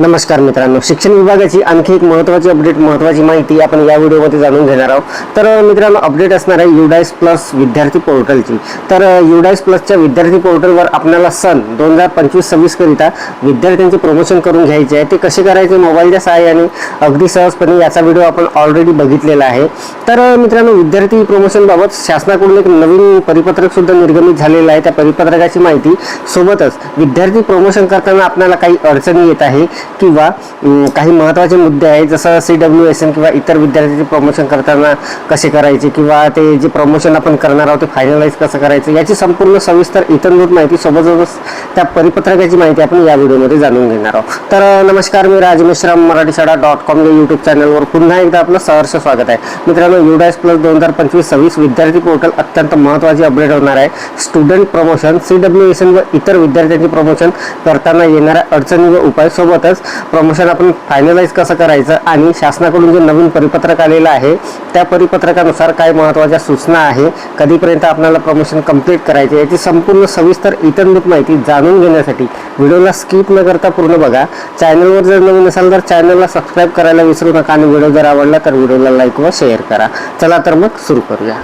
नमस्कार मित्रांनो. शिक्षण विभागाची आणखी एक महत्त्वाची अपडेट महत्त्वाची माहिती आपण या व्हिडिओमध्ये जाणून घेणार आहोत. तर मित्रांनो अपडेट असणार आहे युडायस प्लस विद्यार्थी पोर्टलची. तर युडायस प्लसच्या विद्यार्थी पोर्टलवर आपल्याला सन दोन हजार पंचवीस सव्वीसकरिता विद्यार्थ्यांचे प्रमोशन करून घ्यायचे आहे. ते कसे करायचे? मोबाईलच्या सहाय्याने. अगदी सहजपणे याचा व्हिडिओ आपण ऑलरेडी बघितलेला आहे. तर मित्रांनो विद्यार्थी प्रमोशनबाबत शासनाकडून एक नवीन परिपत्रकसुद्धा निर्गमित झालेलं आहे. त्या परिपत्रकाची माहिती सोबतच विद्यार्थी प्रमोशन करताना आपल्याला काही अडचणी येत आहे. किंवा काही महत्त्वाचे मुद्दे आहेत जसं सी डब्ल्यू एस एन किंवा इतर विद्यार्थ्यांचे प्रमोशन करताना कसे करायचे किंवा ते जे प्रमोशन आपण करणार आहोत ते फायनलाईज कसं करायचं याची संपूर्ण सविस्तर इतरभूत माहिती सोबतच त्या परिपत्रकाची माहिती आपण या व्हिडिओमध्ये जाणून घेणार आहोत. तर नमस्कार मी राज मिश्राम मराठी शाळा डॉट कॉम या यूट्यूब चॅनलवर पुन्हा एकदा आपलं सहर्ष स्वागत आहे. मित्रांनो युडायस प्लस दोन हजार पंचवीस सव्वीस विद्यार्थी पोर्टल अत्यंत महत्त्वाची अपडेट होणार आहे. Student promotion C W S N व इतर विद्यार्थ्यांचे प्रमोशन करताना येणाऱ्या अडचणी व उपाय सोबतच प्रमोशन आपण फायनलाइज कसं करायचं आणि शासनाकडून जे नवीन परिपत्रक आलेलं आहे त्या परिपत्रकानुसार काय महत्त्वाच्या सूचना आहे कधीपर्यंत आपल्याला प्रमोशन कंप्लीट करायचे याची संपूर्ण सविस्तर इतरभूत माहिती जाणून घेण्यासाठी व्हिडिओला स्किप न करता पूर्ण बघा. चॅनलवर जर नवीन असाल तर चॅनलला सबस्क्राईब करायला विसरू नका आणि व्हिडिओ जर आवडला तर व्हिडिओला लाईक व शेअर करा. चला तर मग सुरू करूया.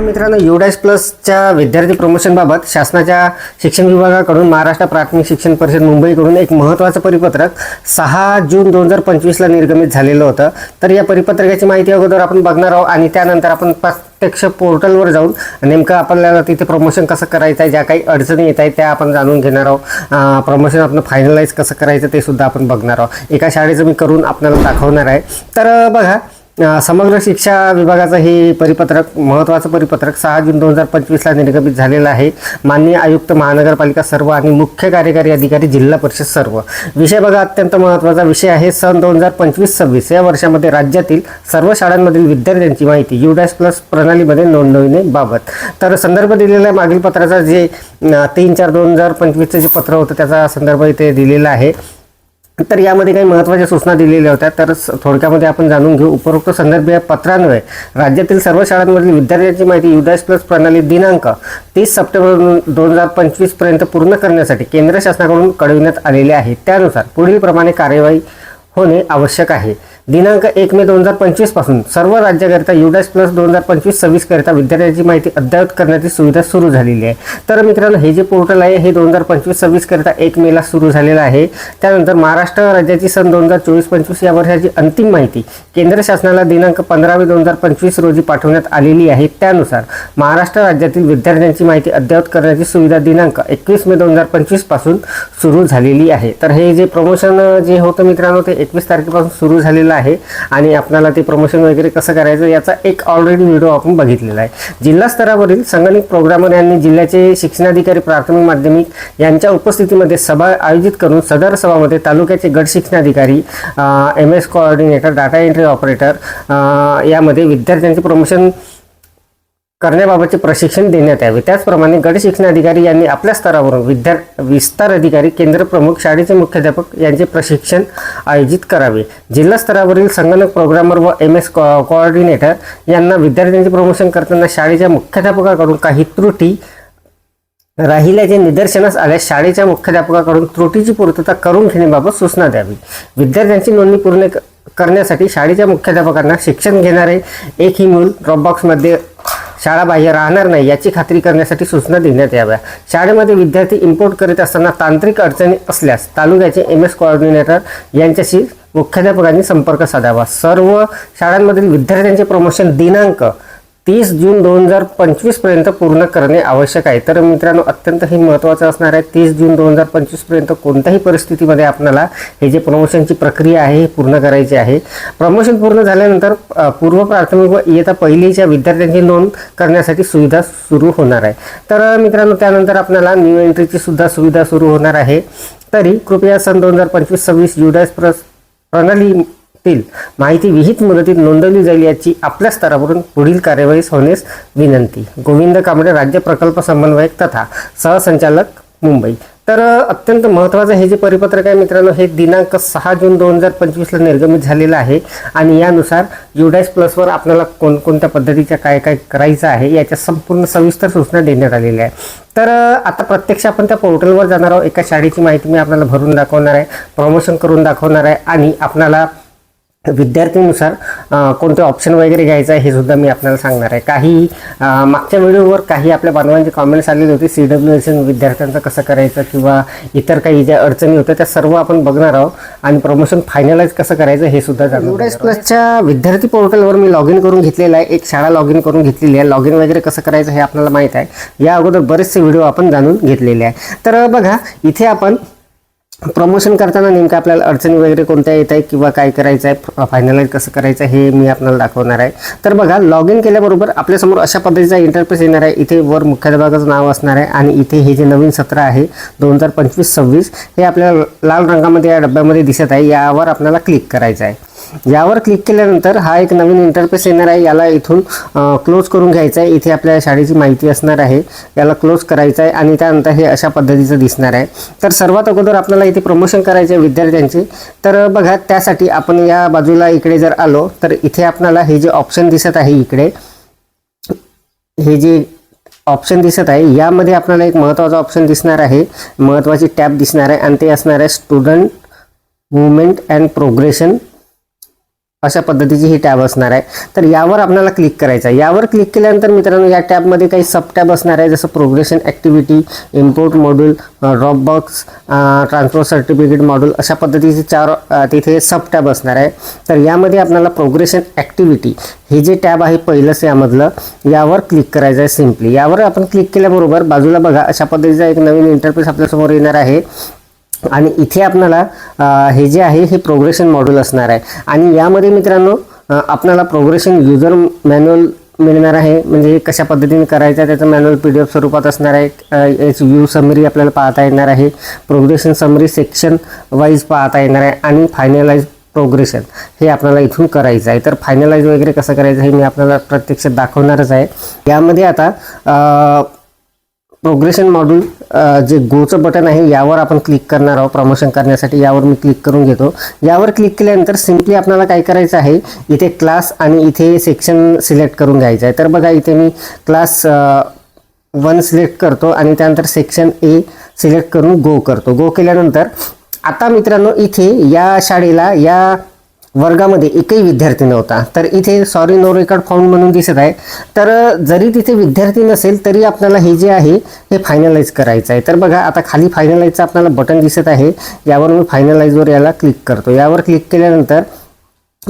मित्रांनो युडायस प्लसच्या विद्यार्थी प्रमोशनबाबत शासनाच्या शिक्षण विभागाकडून महाराष्ट्र प्राथमिक शिक्षण परिषद मुंबईकडून एक महत्त्वाचं परिपत्रक सहा जून दोन हजार पंचवीसला निर्गमित झालेलं होतं. तर या परिपत्रकाची माहिती अगोदर आपण बघणार आहोत आणि त्यानंतर आपण प्रत्यक्ष पोर्टलवर जाऊन नेमकं आपल्याला तिथे प्रमोशन कसं करायचं आहे ज्या काही अडचणी येत आहेत त्या आपण जाणून घेणार आहोत. प्रमोशन आपण फायनलाईज कसं करायचं ते सुद्धा आपण बघणार आहोत. एका शाळेचं मी करून आपल्याला दाखवणार आहे. तर बघा समग्र शिक्षा विभागाचं हे परिपत्रक महत्त्वाचं परिपत्रक सहा जून दोन हजार पंचवीसला निर्गमित झालेलं आहे. माननीय आयुक्त महानगरपालिका सर्व आणि मुख्य कार्यकारी अधिकारी जिल्हा परिषद सर्व. विषय बघा अत्यंत महत्त्वाचा विषय आहे. सन दोन हजार पंचवीस सव्वीस या वर्षामध्ये राज्यातील सर्व शाळांमधील विद्यार्थ्यांची माहिती युडॅस प्लस प्रणालीमध्ये नोंदवण्याबाबत तर संदर्भ दिलेल्या मागील पत्राचा जे तीन चार दोन हजार पंचवीसचं जे पत्र होतं त्याचा संदर्भ इथे दिलेला आहे. तर यामध्ये काही महत्त्वाच्या सूचना दिलेल्या होत्या. तर थोडक्यामध्ये आपण जाणून घेऊ. उपरोक्त संदर्भ या पत्रान्वये राज्यातील सर्व शाळांमधील विद्यार्थ्यांची माहिती युडायस प्लस प्रणाली दिनांक तीस सप्टेंबर दोन हजार पंचवीसपर्यंत पूर्ण करण्यासाठी केंद्र शासनाकडून कळविण्यात आलेले आहे. त्यानुसार पुढील प्रमाणे कार्यवाही होणे आवश्यक आहे. दिनांक एक मे दोन हजार पंचवीसपासून सर्व राज्याकरिता युडॅश प्लस दोन हजार पंचवीस सव्वीस करिता विद्यार्थ्यांची माहिती अद्ययावत करण्याची सुविधा सुरू झालेली आहे. तर मित्रांनो हे जे पोर्टल आहे हे दोन हजार पंचवीस सव्वीस करिता एक मेला सुरू झालेलं आहे. त्यानंतर महाराष्ट्र राज्याची सन दोन हजार चोवीस पंचवीस या वर्षाची अंतिम माहिती केंद्र शासनाला दिनांक पंधरा मे दोन हजार पंचवीस रोजी पाठवण्यात आलेली आहे. त्यानुसार महाराष्ट्र राज्यातील विद्यार्थ्यांची माहिती अद्ययावत करण्याची सुविधा दिनांक एकवीस मे दोन हजार पंचवीसपासून सुरू झालेली आहे. तर हे जे प्रमोशन जे होतं मित्रांनो ते एकवीस तारखेपासून सुरू झालेलं आहे आणि आपल्याला ते प्रमोशन वगैरे कसं करायचं याचा एक ऑलरेडी व्हिडिओ आपण बघितलेला आहे. जिल्हा स्तरावरील संगणक प्रोग्रामर यांनी जिल्ह्याचे शिक्षणाधिकारी प्राथमिक माध्यमिक यांच्या उपस्थितीमध्ये सभा आयोजित करून सदर सभामध्ये तालुक्याचे गट शिक्षणाधिकारी M S coordinator data entry operator यामध्ये विद्यार्थ्यांचे प्रमोशन करण्याबाबतचे प्रशिक्षण देण्यात यावे. त्याचप्रमाणे गट शिक्षणाधिकारी यांनी आपल्या स्तरावरून विद्या विस्तार अधिकारी केंद्र प्रमुख शाळेचे मुख्याध्यापक यांचे प्रशिक्षण आयोजित करावे. जिल्हा स्तरावरील संगणक प्रोग्रामर व एम एस कोऑर्डिनेटर यांना विद्यार्थ्यांचे प्रमोशन करताना शाळेच्या मुख्याध्यापकाकडून काही त्रुटी राहिल्याचे निदर्शनास आल्यास शाळेच्या मुख्याध्यापकाकडून त्रुटीची पूर्तता करून घेण्याबाबत सूचना द्यावी. विद्यार्थ्यांची नोंदणी पूर्ण करण्यासाठी शाळेच्या मुख्याध्यापकांना शिक्षण घेणारे एक ही मूल ड्रॉपबॉक्समध्ये शाळाबाह्य राहणार नाही याची खात्री करण्यासाठी सूचना देण्यात याव्या. शाळेमध्ये विद्यार्थी इम्पोर्ट करीत असताना तांत्रिक अडचणी असल्यास तालुक्याचे एम एस कोऑर्डिनेटर यांच्याशी मुख्याध्यापकांनी संपर्क साधावा. सर्व शाळांमधील विद्यार्थ्यांचे प्रमोशन दिनांक तीस जून दोन हजार पंचवीसपर्यंत पूर्ण करणे आवश्यक आहे. तर मित्रांनो अत्यंत हे महत्त्वाचं असणार आहे. तीस जून दोन हजार पंचवीसपर्यंत कोणत्याही परिस्थितीमध्ये आपल्याला हे जे प्रमोशनची प्रक्रिया आहे हे पूर्ण करायची आहे. प्रमोशन पूर्ण झाल्यानंतर पूर्व प्राथमिक व इयत्ता पहिलीच्या विद्यार्थ्यांची नोंद करण्यासाठी सुविधा सुरू होणार आहे. तर मित्रांनो त्यानंतर आपल्याला न्यू एंट्रीची सुद्धा सुविधा सुरू होणार आहे. तरी कृपया सन दोन हजार पंचवीस सव्वीस युडास प्रस असतील. माहिती विहित मुदतीत नोंदवली जाईल याची आपल्या स्तरावरून पुढील कार्यवाही होण्यास विनंती. गोविंद कांबळे राज्य प्रकल्प समन्वयक तथा सहसंचालक मुंबई. तर अत्यंत महत्त्वाचं हे जे परिपत्रक आहे मित्रांनो हे दिनांक सहा जून दोन हजार पंचवीसला निर्गमित झालेलं आहे आणि यानुसार युडॅश प्लसवर आपल्याला कोणकोणत्या पद्धतीच्या काय काय करायचं आहे याच्या संपूर्ण सविस्तर सूचना देण्यात आलेल्या आहे तर आता प्रत्यक्ष आपण त्या पोर्टलवर जाणार आहोत. एका शाळेची माहिती मी आपल्याला भरून दाखवणार आहे प्रमोशन करून दाखवणार आहे आणि आपल्याला विद्यार्थीनुसार कोणते ऑप्शन वगैरे घ्यायचं आहे हे सुद्धा मी आपल्याला सांगणार आहे. काही मागच्या व्हिडिओवर काही आपल्या बांधवांचे कॉमेंट्स आलेले होते सी डब्ल्यू एस विद्यार्थ्यांचं कसं करायचं किंवा इतर काही ज्या अडचणी होत्या त्या सर्व आपण बघणार आहोत आणि प्रमोशन फायनलाइज कसं करायचं हे सुद्धा जाणून प्लसच्या विद्यार्थी पोर्टलवर मी लॉग इन करून घेतलेलं आहे एक शाळा लॉग इन करून घेतलेली आहे. लॉग इन वगैरे कसं करायचं हे आपल्याला माहीत आहे. या अगोदर बरेचसे व्हिडिओ आपण जाणून घेतलेले आहे. तर बघा इथे आपण प्रमोशन करताना नेमकं आपल्याला अडचणी वगैरे कोणत्या येत आहे किंवा काय करायचं आहे फायनलाइज कसं करायचं आहे हे मी आपल्याला दाखवणार आहे. तर बघा लॉग इन केल्याबरोबर आपल्यासमोर अशा पद्धतीचा इंटरफेस येणार आहे. इथे वर मुख्याध्यापकाचं नाव असणार आहे आणि इथे हे जे नवीन सत्र आहे दोन हजार पंचवीस सव्वीस हे आपल्याला लाल रंगामध्ये या डब्यामध्ये दिसत आहे. यावर आपल्याला क्लिक करायचं आहे यावर क्लिक केल्यानंतर हा एक नवीन इंटरफेस येणार आहे. याला इथून क्लोज करून घ्यायचं आहे. इथे आपल्या शाळेची माहिती असणार आहे. याला क्लोज करायचं आहे आणि त्यानंतर हे अशा पद्धतीचं दिसणार आहे. तर सर्वात अगोदर आपल्याला इथे प्रमोशन करायचे आहे विद्यार्थ्यांचे. तर बघा त्यासाठी आपण या बाजूला इकडे जर आलो तर इथे आपल्याला हे जे ऑप्शन दिसत आहे इकडे हे जे ऑप्शन दिसत आहे यामध्ये आपल्याला एक महत्त्वाचा ऑप्शन दिसणार आहे. महत्त्वाची टॅब दिसणार आहे आणि ते असणार आहे स्टुडंट मुवमेंट अँड प्रोग्रेशन अशा पद्धतीची ही टॅब असणार आहे. तर यावर आपल्याला क्लिक करायचं आहे. यावर क्लिक केल्यानंतर मित्रांनो या टॅबमध्ये काही सब टॅब असणार आहे. जसं progression activity import module drop box transfer certificate module अशा पद्धतीचे चार तिथे सब टॅब असणार आहे. तर यामध्ये आपल्याला प्रोग्रेशन ॲक्टिव्हिटी हे जे टॅब आहे पहिलंच यामधलं यावर क्लिक करायचं आहे सिम्पली यावर आपण क्लिक केल्याबरोबर बाजूला बघा अशा पद्धतीचा एक नवीन इंटरफेस आपल्यासमोर येणार आहे. आणि इथे आपल्याला हे जे आहे हे प्रोग्रेशन मॉड्यूल असणार आहे. आणि यामध्ये मित्रांनो आपल्याला प्रोग्रेशन युजर मॅन्युअल मिळणार आहे. म्हणजे हे कशा पद्धतीने करायचं आहे त्याचं मॅन्युअल पी डी एफ स्वरूपात असणार आहे. एच याची व्ह्यू समरी आपल्याला पाहता येणार आहे. प्रोग्रेशन समरी सेक्शन वाईज पाहता येणार आहे. आणि फायनलाइज प्रोग्रेशन हे आपल्याला इथून करायचं आहे. तर फायनलाइज वगैरे कसं करायचं हे मी आपल्याला प्रत्यक्षात दाखवणारच आहे. यामध्ये आता प्रोग्रेशन मॉड्यूल जे गोचं बटन आहे यावर आपण क्लिक करणार आहोत प्रमोशन करण्यासाठी. यावर मी क्लिक करून घेतो. यावर क्लिक केल्यानंतर सिम्पली आपल्याला काय करायचं आहे इथे क्लास आणि इथे सेक्शन सिलेक्ट करून घ्यायचं आहे. तर बघा इथे मी क्लास वन सिलेक्ट करतो आणि त्यानंतर सेक्शन ए सिलेक्ट करून गो करतो. गो केल्यानंतर आता मित्रांनो इथे या शाळेला या वर्गामध्ये एकही विद्यार्थी नव्हता. तर इथे सॉरी नो रेकॉर्ड फाउंड म्हणून दिसत आहे. तर जरी तिथे विद्यार्थी नसेल तरी आपल्याला हे जे आहे हे फायनलाइज करायचं आहे. तर बघा आता खाली फायनलाइजचं आपल्याला बटन दिसत आहे. यावर मी फायनलाइजवर याला क्लिक करतो. यावर क्लिक केल्यानंतर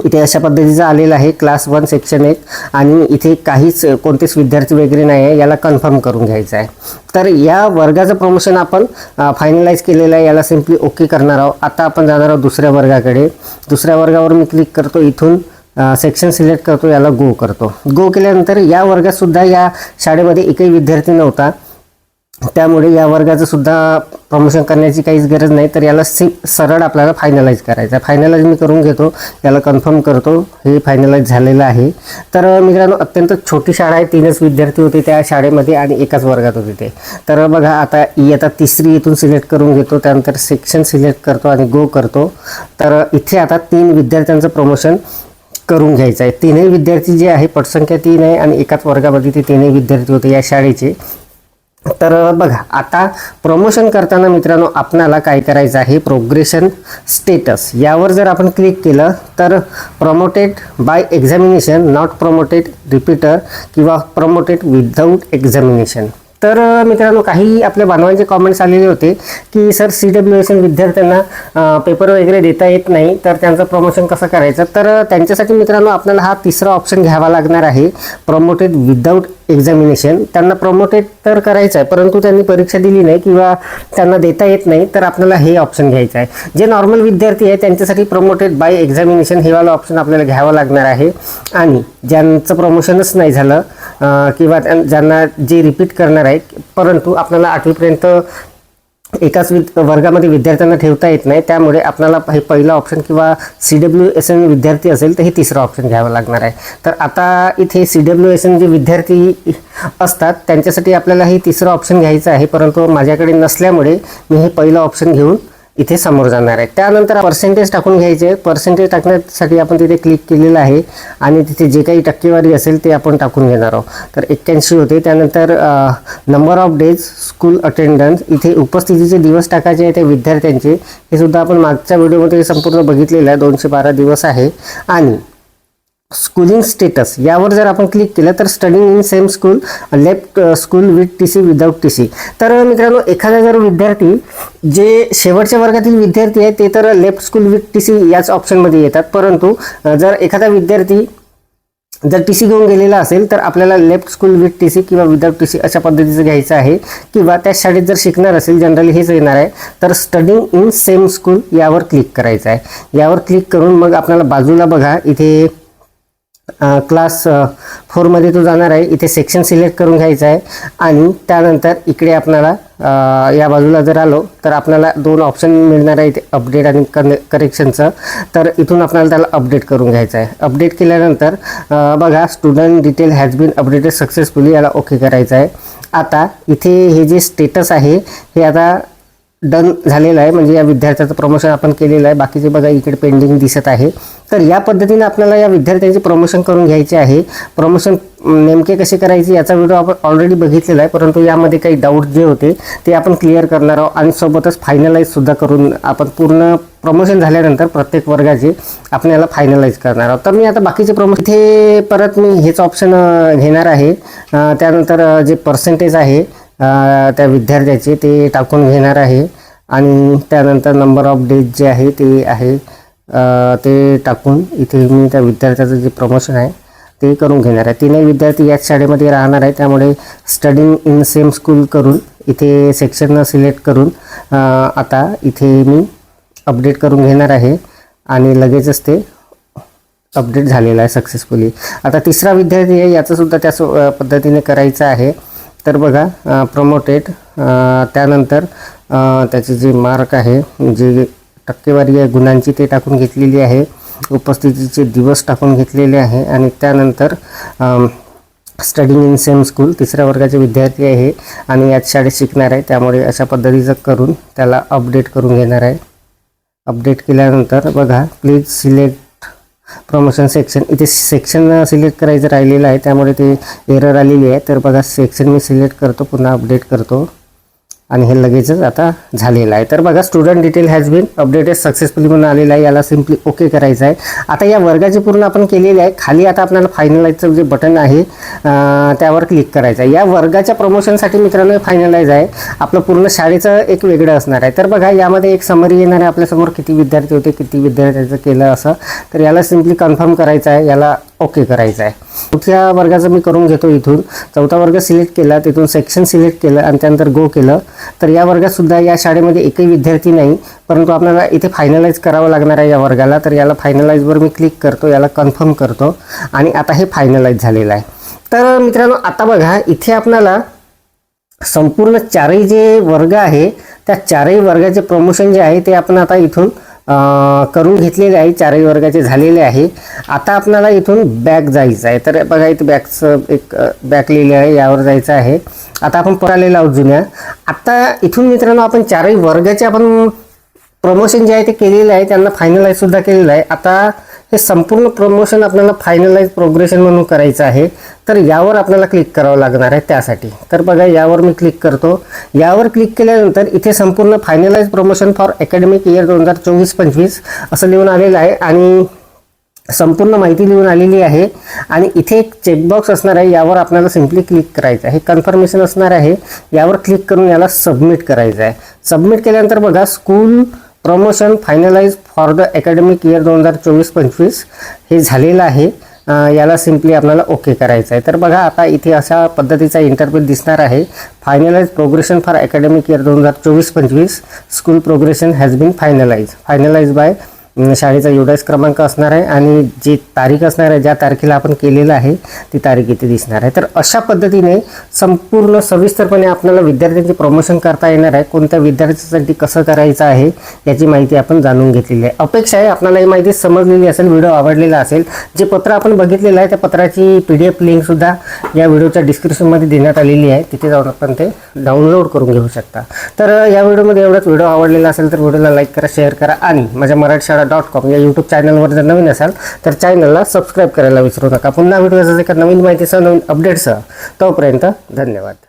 इथे अशा पद्धतीचं आलेलं आहे क्लास वन सेक्शन एक. आणि इथे काहीच कोणतेच विद्यार्थी वगैरे नाही आहे याला कन्फर्म करून घ्यायचं आहे. तर या वर्गाचं प्रमोशन आपण फायनलाइज केलेलं आहे याला सिम्पली ओके करणार आहोत. आता आपण जाणार आहोत दुसऱ्या वर्गाकडे. दुसऱ्या वर्गावर मी क्लिक करतो इथून सेक्शन सिलेक्ट करतो याला गो करतो. गो केल्यानंतर या वर्गातसुद्धा या शाळेमध्ये एकही विद्यार्थी नव्हता. त्यामुळे या वर्गाचं सुद्धा प्रमोशन करण्याची काहीच गरज नाही. तर याला सि सरळ आपल्याला फायनलाइज करायचं आहे. फायनलाइज मी करून घेतो. याला कन्फर्म करतो. हे फायनलाइज झालेलं आहे. तर मित्रांनो अत्यंत छोटी शाळा आहे. तीनच विद्यार्थी होते त्या शाळेमध्ये आणि एकाच वर्गात होते ते. तर बघा आता इयत्ता तिसरी इथून सिलेक्ट करून घेतो. त्यानंतर सेक्शन सिलेक्ट करतो आणि गो करतो. तर इथे आता तीन विद्यार्थ्यांचं प्रमोशन करून घ्यायचं आहे. तीनही विद्यार्थी जे आहे पटसंख्या तीन आहे आणि एकाच वर्गामध्ये ते तीनही विद्यार्थी होते या शाळेचे. तर बघा आता प्रमोशन करताना मित्रांनो आपणाला काय करायचं आहे? प्रोग्रेशन स्टेटस यावर जर आपण क्लिक केलं तर promoted by examination not promoted repeater किंवा प्रमोटेड विदाऊट एक्झामिनेशन तर मित्रांनो काही आपल्या बांधवांचे कॉमेंट्स आलेले होते की sir C W S N विद्यार्थ्यांना पेपर वगैरे देता येत नाही तर त्यांचं प्रमोशन कसं करायचं? तर त्यांच्यासाठी मित्रांनो आपल्याला हा तिसरा ऑप्शन घ्यावा लागणार आहे प्रमोटेड विदाऊट एक्झामिनेशन त्यांना प्रमोटेड तर करायचं आहे परंतु त्यांनी परीक्षा दिली नाही किंवा त्यांना देता येत नाही तर आपल्याला हे ऑप्शन घ्यायचं आहे. जे नॉर्मल विद्यार्थी आहे त्यांच्यासाठी प्रमोटेड बाय एक्झामिनेशन हे वाला ऑप्शन आपल्याला घ्यावं लागणार आहे. आणि ज्यांचं प्रमोशनच नाही झालं किंवा त्यां- ज्यांना जे रिपीट करणार आहे परंतु आपल्याला आठवीपर्यंत एकाच वि वर्गामध्ये विद्यार्थ्यांना ठेवता येत नाही त्यामुळे आपल्याला हे पहिलं ऑप्शन किंवा सी डब्ल्यू एस एन विद्यार्थी असेल तर हे तिसरं ऑप्शन घ्यावं लागणार आहे. तर आता इथे सी डब्ल्यू एस एन जे विद्यार्थी असतात त्यांच्यासाठी आपल्याला हे तिसरं ऑप्शन घ्यायचं आहे परंतु माझ्याकडे नसल्यामुळे मी हे पहिलं ऑप्शन घेऊन इथे समोर जाणार आहे त्यानंतर पर्सेंटेज टाकून घ्यायचे. पर्सेंटेज टाकण्यासाठी आपण तिथे क्लिक केलेलं आहे आणि तिथे जे काही टक्केवारी असेल ते आपण टाकून घेणार आहोत. तर एक्क्याऐंशी होते. त्यानंतर number of days school attendance इथे उपस्थितीचे दिवस टाकायचे आहे त्या विद्यार्थ्यांचे. हे सुद्धा आपण मागच्या व्हिडिओमध्ये संपूर्ण बघितलेलं आहे. दोनशे बारा दिवस आहे. आणि स्कूलिंग स्टेटस यावर जर आपण क्लिक केलं तर studying in same school left school with T C without T C तर uh, मित्रांनो एखादा जर विद्यार्थी जे शेवटच्या वर्गातील विद्यार्थी आहे ते तर left school with T C याच ऑप्शनमध्ये येतात. परंतु uh, जर एखादा विद्यार्थी जर टी सी घेऊन गेलेला असेल तर आपल्याला left school with T C किंवा विदाऊट टी सी अशा पद्धतीचं घ्यायचं आहे. किंवा त्या शाळेत जर शिकणार असेल जनरली हेच येणार आहे. तर स्टडिंग इन सेम स्कूल यावर क्लिक करायचं आहे. यावर क्लिक करून मग आपल्याला बाजूला बघा इथे क्लास फोरमध्ये तो जाणार आहे. इथे सेक्शन सिलेक्ट करून घ्यायचं आहे. आणि त्यानंतर इकडे आपणाला या बाजूला जर आलो तर आपल्याला दोन ऑप्शन मिळणार आहे इथे अपडेट आणि कन करेक्शनचं तर इथून आपल्याला त्याला अपडेट करून घ्यायचं आहे. अपडेट केल्यानंतर बघा student detail has been updated successfully याला ओके करायचं आहे. आता इथे हे जे स्टेटस आहे हे आता डन झालेलं आहे. म्हणजे या विद्यार्थ्याचं प्रमोशन आपण केलेलं आहे. बाकीचे बघा इकडे पेंडिंग दिसत आहे. तर या पद्धतीने आपल्याला या विद्यार्थ्यांचे प्रमोशन करून घ्यायचे आहे. प्रमोशन नेमके कसे करायचे याचा व्हिडिओ आपण ऑलरेडी बघितलेला आहे. परंतु यामध्ये काही डाऊट जे होते ते आपण क्लिअर करणार आहोत. आणि सोबतच फायनलाईजसुद्धा करून आपण पूर्ण प्रमोशन झाल्यानंतर प्रत्येक वर्गाचे आपण याला फायनलाईज करणार आहोत. तर मी आता बाकीचे प्रमोशन इथे परत मी हेच ऑप्शन घेणार आहे. त्यानंतर जे पर्सेंटेज आहे त्या विद्यार्थ्याचे ते टाकून घेणार आहे. आणि त्यानंतर नंबर ऑफ डेज जे आहे ते आहे ते टाकून इथे मी त्या विद्यार्थ्याचं जे प्रमोशन आहे ते करून घेणार आहे. तीनही विद्यार्थी याच शाळेमध्ये राहणार आहे त्यामुळे स्टडिंग इन सेम स्कूल करून इथे सेक्शन सिलेक्ट करून आता इथे मी अपडेट करून घेणार आहे. आणि लगेचच ते अपडेट झालेलं आहे सक्सेसफुली आता तिसरा विद्यार्थी आहे याचंसुद्धा त्या सो- पद्धतीने करायचं आहे. तर बघा प्रमोटेड त्यानंतर त्याचे जे मार्क आहे जे टक्केवारी आहे गुणांची ते टाकून घेतलेली आहे. उपस्थितीचे दिवस टाकून घेतलेले आहे. आणि त्यानंतर स्टडिंग इन सेम स्कूल तिसऱ्या वर्गाचे विद्यार्थी आहे आणि याच शाळेत शिकणार आहे. त्यामुळे अशा पद्धतीचं करून त्याला अपडेट करून घेणार आहे. अपडेट केल्यानंतर बघा प्लीज सिलेक्ट प्रमोशन सेक्शन इथे सेक्शन सिलेक्ट करायचं राहिलेलं आहे. त्यामुळे ते एरर आलेली आहे. तर बघा सेक्शन मी सिलेक्ट करतो पुन्हा अपडेट करतो. आणि हे लगेचच आता झालेलं आहे. तर बघा student detail has been updated successfully म्हणून आलेलं आहे. याला सिम्पली ओके करायचं आहे. आता या वर्गाची पूर्ण आपण केलेली आहे. खाली आता आपल्याला फायनलाईजचं जे बटन आहे त्यावर क्लिक करायचं आहे. या वर्गाच्या प्रमोशनसाठी मित्रांनो फायनलाईज आहे. आपलं पूर्ण शाळेचं एक वेगळं असणार आहे. तर बघा यामध्ये एक समरी येणार आहे. आपल्यासमोर किती विद्यार्थी होते किती विद्यार्थ्याचं केलं असं. तर याला सिम्पली कन्फर्म करायचं आहे. याला ओके करायचं आहे. कुठल्या वर्गाचं मी करून घेतो इथून. चौथा वर्ग सिलेक्ट केला तिथून सेक्शन सिलेक्ट केलं आणि त्यानंतर गो केलं. तर या वर्गातसुद्धा या शाळेमध्ये एकही विद्यार्थी नाही परंतु आपल्याला इथे फायनलाईज करावं लागणार आहे या वर्गाला. तर याला फायनलाईजवर मी क्लिक करतो याला कन्फर्म करतो आणि आता हे फायनलाईज झालेलं आहे. तर मित्रांनो आता बघा इथे आपल्याला संपूर्ण चारही जे वर्ग आहे त्या चारही वर्गाचे प्रमोशन जे आहे ते आपण आता इथून करून घेतलेले आहे चारही वर्गाचे झालेले आहे. आता आपल्याला इथून बॅक जायचं आहे. तर बघा इथं बॅकचं एक बॅक लिहिले आहे यावर जायचं आहे. आता आपण परत आलेलो आहोत जुन्या. आता इथून मित्रांनो आपण चारही वर्गाचे आपण प्रमोशन जे आहे ते केलेलं आहे त्यांना फायनलाईजसुद्धा केलेलं आहे. आता हे संपूर्ण प्रमोशन आपल्याला फायनलाईज प्रोग्रेशन म्हणून करायचं आहे. तर यावर आपल्याला क्लिक करावं लागणार आहे त्यासाठी. तर बघा यावर मी क्लिक करतो. यावर क्लिक केल्यानंतर इथे संपूर्ण finalise promotion for academic year दोन हजार चोवीस पंचवीस असं लिहून आलेलं आहे आणि संपूर्ण माहिती लिहून आलेली आहे. आणि इथे एक चेकबॉक्स असणार आहे यावर आपल्याला सिम्पली क्लिक करायचं आहे. हे कन्फर्मेशन असणार आहे. यावर क्लिक करून याला सबमिट करायचं आहे. सबमिट केल्यानंतर बघा school promotion finalise for the academic year दोन हजार चोवीस पंचवीस हे झालेलं आहे. याला सिम्पली आपल्याला ओके करायचं आहे. तर बघा आता इथे अशा पद्धतीचा इंटरव्ह्यू दिसणार आहे. Finalise progression for academic year दोन हजार चोवीस पंचवीस. School progression has been finalise finalise by शाळेचा एवढाच क्रमांक असणार आहे आणि जी तारीख असणार आहे ज्या तारखेला आपण केलेलं आहे ती तारीख इथे दिसणार आहे. तर अशा पद्धतीने संपूर्ण सविस्तरपणे आपल्याला विद्यार्थ्यांचे प्रमोशन करता येणार आहे. कोणत्या विद्यार्थ्यांसाठी कसं करायचं आहे याची माहिती आपण जाणून घेतलेली आहे. अपेक्षा आहे आपल्याला ही माहिती समजलेली असेल व्हिडिओ आवडलेला असेल जे पत्र आपण बघितलेलं आहे त्या पत्राची पी डी एफ लिंकसुद्धा या व्हिडिओच्या डिस्क्रिप्शनमध्ये देण्यात आलेली आहे. तिथे जाऊन आपण ते डाउनलोड करून घेऊ शकता. तर या व्हिडिओमध्ये एवढाच. व्हिडिओ आवडलेला असेल तर व्हिडिओला लाईक करा शेअर करा आणि माझ्या मराठी शाळा डॉट कॉम या यूट्यूब चॅनलवर जर नवीन असाल तर चॅनलला सबस्क्राईब करायला विसरू नका. पुन्हा व्हिडिओ एका नवीन माहितीसह नवीन अपडेट्ससह तोपर्यंत धन्यवाद.